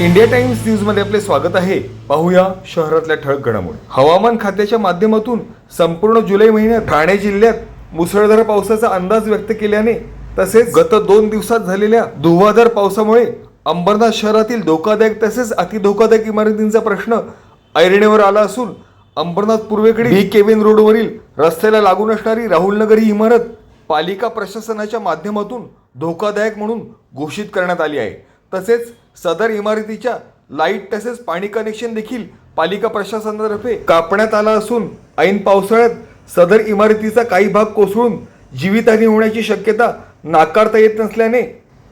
India times न्यूजमध्ये आपले स्वागत आहे. पाहूया शहरातल्या ठळक घडामोडी. हवामान खात्याच्या माध्यमातून संपूर्ण जुलै महिन्यात ठाणे जिल्ह्यात मुसळधार पावसाचा अंदाज व्यक्त केल्याने तसेच गत दोन दिवसात झालेल्या धुवाधार पावसामुळे अंबरनाथ शहरातील धोकादायक तसेच अतिधोकादायक इमारतींचा प्रश्न ऐरणीवर आला असून अंबरनाथ पूर्वेकडील बी केविन रोडवरील रस्त्याला लागून असणारी राहुलनगर ही इमारत पालिका प्रशासनाच्या माध्यमातून धोकादायक म्हणून घोषित करण्यात आली आहे. तसेच सदर इमारतीच्या लाइट तसेच पाणी कनेक्शन देखील पालिका प्रशासनातर्फे कापण्यात आला असून ऐन पावसाळ्यात सदर इमारतीचा काही भाग कोसळून जीवितहानी होण्याची शक्यता नाकारता येत नसल्याने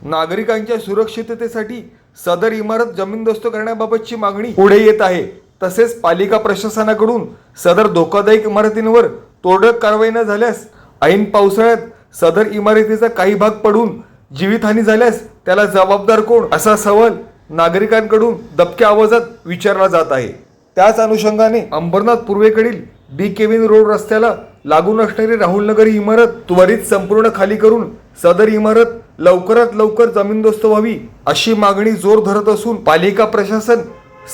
नागरिकांच्या सुरक्षिततेसाठी सदर इमारत जमीनदोस्त करण्याबाबतची मागणी पुढे येत आहे. तसेच पालिका प्रशासनाकडून सदर धोकादायक इमारतींवर तोडक कारवाई न झाल्यास ऐन पावसाळ्यात सदर इमारतीचा काही भाग पडून जीवितहानी झाल्यास त्याला जबाबदार कोण? असा सवाल नागरिकांकडून दबक्या आवाजात विचारला जात आहे. त्याच अनुषंगाने अंबरनाथ पूर्वेकडील बी केविन रोड रस्त्याला लागून असणारी राहुल नगर ही इमारत त्वरित संपूर्ण खाली करून सदर इमारत लवकरात लवकर जमीनदोस्त व्हावी अशी मागणी जोर धरत असून पालिका प्रशासन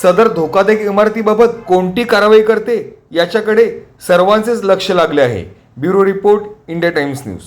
सदर धोकादायक इमारतीबाबत कोणती कारवाई करते याच्याकडे सर्वांचेच लक्ष लागले आहे. Bureau report India Times news.